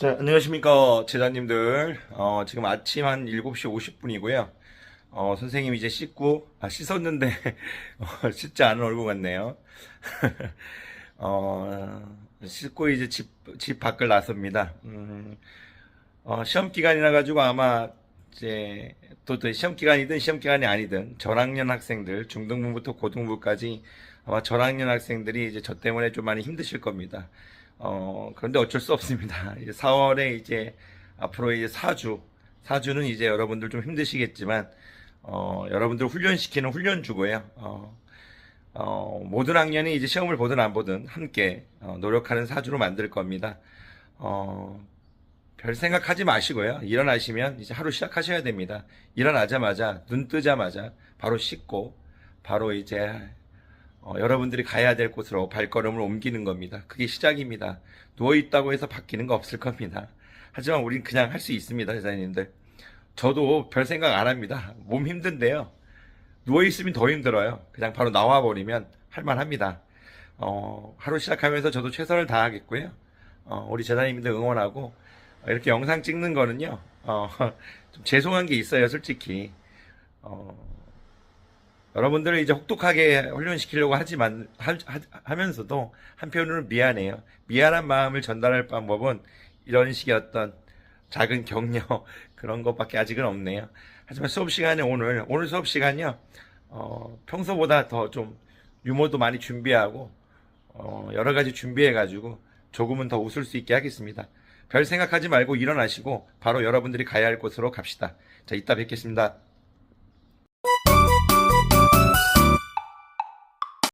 자, 안녕하십니까, 제자님들. 어, 지금 아침 한 7시 50분이고요. 어, 선생님 이제 씻고, 아, 씻었는데, 어, 씻지 않은 얼굴 같네요. 어, 씻고 이제 집, 집 밖을 나섭니다. 음, 어, 시험 기간이라 가지고 아마 이제 또, 또 시험 기간이든 시험 기간이 아니든 저학년 학생들, 중등부부터 고등부까지 아마 저학년 학생들이 이제 저 때문에 좀 많이 힘드실 겁니다. 어, 그런데 어쩔 수 없습니다. 이제 4월에 이제 앞으로 이제 4주, 4주는 이제 여러분들 좀 힘드시겠지만, 어, 여러분들 훈련시키는 훈련주고요. 어, 어, 모든 학년이 이제 시험을 보든 안 보든 함께 어, 노력하는 4주로 만들 겁니다. 어, 별 생각하지 마시고요. 일어나시면 이제 하루 시작하셔야 됩니다. 일어나자마자, 눈 뜨자마자 바로 씻고, 바로 이제 어, 여러분들이 가야 될 곳으로 발걸음을 옮기는 겁니다. 그게 시작입니다. 누워있다고 해서 바뀌는 거 없을 겁니다. 하지만 우린 그냥 할 수 있습니다, 회사님들. 저도 별 생각 안 합니다. 몸 힘든데요. 누워있으면 더 힘들어요. 그냥 바로 나와버리면 할만합니다. 어, 하루 시작하면서 저도 최선을 다하겠고요. 어, 우리 재단님들 응원하고, 어, 이렇게 영상 찍는 거는요, 어, 좀 죄송한 게 있어요, 솔직히. 어, 여러분들을 이제 혹독하게 훈련시키려고 하지만 하, 하, 면서도 한편으로는 미안해요. 미안한 마음을 전달할 방법은 이런 식의 어떤 작은 격려 그런 것밖에 아직은 없네요. 하지만 수업 시간에 오늘 오늘 수업 시간이요. 어, 평소보다 더 좀 유머도 많이 준비하고 어, 여러 가지 준비해 가지고 조금은 더 웃을 수 있게 하겠습니다. 별 생각하지 말고 일어나시고 바로 여러분들이 가야 할 곳으로 갑시다. 자, 이따 뵙겠습니다.